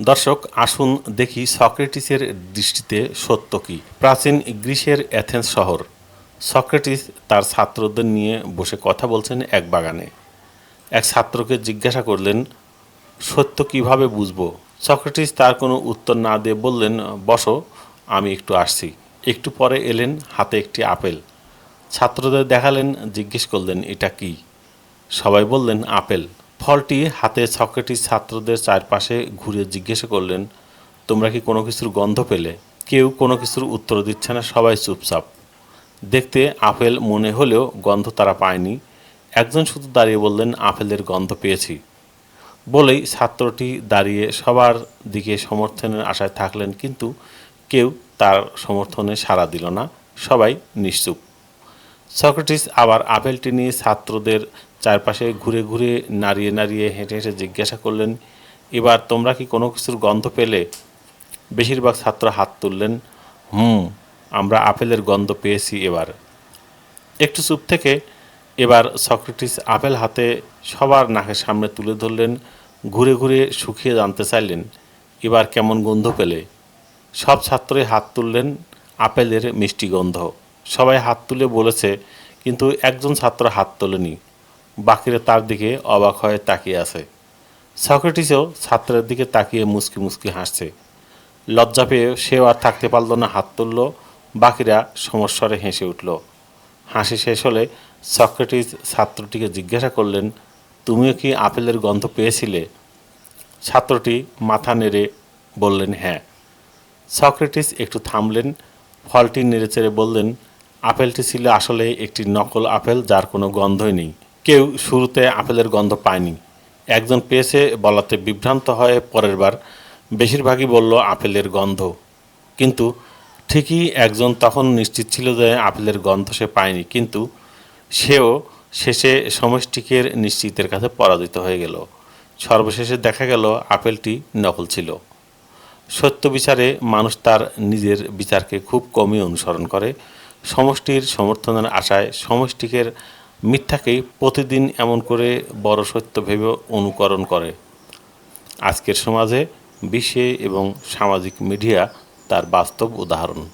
দর্শক, আসুন দেখি সক্রেটিসের দৃষ্টিতে সত্য কি। প্রাচীন গ্রিসের অ্যাথেন্স শহর। সক্রেটিস তার ছাত্রদের নিয়ে বসে কথা বলছেন এক বাগানে। এক ছাত্রকে জিজ্ঞাসা করলেন, সত্য কীভাবে বুঝব? সক্রেটিস তার কোনো উত্তর না দিয়ে বললেন, বসো, আমি একটু আসছি। একটু পরে এলেন হাতে একটি আপেল। ছাত্রদের দেখালেন, জিজ্ঞেস করলেন, এটা কি? সবাই বললেন, আপেল। ফলটি হাতে সক্রেটিস ছাত্রদের চারপাশে ঘুরে জিজ্ঞাসা করলেন, তোমরা কি কোনো কিছুর গন্ধ পেলে? কেউ কোনো কিছুর উত্তর দিচ্ছে না? সবাই চুপচাপ। দেখতে আপেল মনে হলেও গন্ধ তারা পায়নি। একজন শুধু দাঁড়িয়ে বললেন, আপেলের গন্ধ পেয়েছি। বলেই ছাত্রটি দাঁড়িয়ে সবার দিকে সমর্থনের আশায় থাকলেন, কিন্তু কেউ তার সমর্থনে সাড়া দিল না। সবাই নিশ্চুপ। সক্রেটিস আবার আপেলটি নিয়ে ছাত্রদের চারপাশে ঘুরে ঘুরে, নাড়িয়ে নাড়িয়ে হেঁটে হেঁটে জিজ্ঞাসা করলেন, এবার তোমরা কি কোনো কিছুর গন্ধ পেলে? বেশিরভাগ ছাত্র হাত তুললেন, হুম, আমরা আপেলের গন্ধ পেয়েছি এবার। একটু চুপ থেকে এবার সক্রেটিস আপেল হাতে সবার নাকের সামনে তুলে ধরলেন, ঘুরে ঘুরে শুকিয়ে জানতে চাইলেন, এবার কেমন গন্ধ পেলে? সব ছাত্রই হাত তুললেন, আপেলের মিষ্টি গন্ধ। সবাই হাত তুলে বলেছে, কিন্তু একজন ছাত্র হাত তোলেনি। বাকিরা তার দিকে অবাক হয়ে তাকিয়ে আছে। সক্রেটিসও ছাত্রের দিকে তাকিয়ে মুচকি মুচকি হাসছে। লজ্জা পেয়ে সেও আর থাকতে পারল না, হাত তুলল। বাকিরা সমস্বরে হেসে উঠল। হাসি শেষ হলে সক্রেটিস ছাত্রটিকে জিজ্ঞাসা করলেন, তুমিও কি আপেলের গন্ধ পেয়েছিলে? ছাত্রটি মাথা নেড়ে বললেন হ্যাঁ। সক্রেটিস একটু থামলেন, ফলটি নেড়েচেড়ে বললেন, আপেলটি ছিল আসলে একটি নকল আপেল যার কোনো গন্ধই নেই। কেউ শুরুতে আপেলের গন্ধ পায়নি। একজন পেয়েছে বলাতে বিভ্রান্ত হয়ে পরের বার বেশিরভাগই বলল আপেলের গন্ধ। কিন্তু ঠিকই একজন তখন নিশ্চিত ছিল যে আপেলের গন্ধ সে পায়নি। কিন্তু সেও শেষে সমষ্টিকের নিশ্চিতের কাছে পরাজিত হয়ে গেল। সর্বশেষে দেখা গেল আপেলটি নকল ছিল। সত্য বিচারে মানুষ তার নিজের বিচারকে খুব কমই অনুসরণ করে। সমষ্টির সমর্থনের আশায় সমষ্টিকের মিথ্যাকেই প্রতিদিন এমন করে বড় সত্য ভেবে অনুকরণ করে। আজকের সমাজে, বিশ্বে এবং সামাজিক মিডিয়া তার বাস্তব উদাহরণ।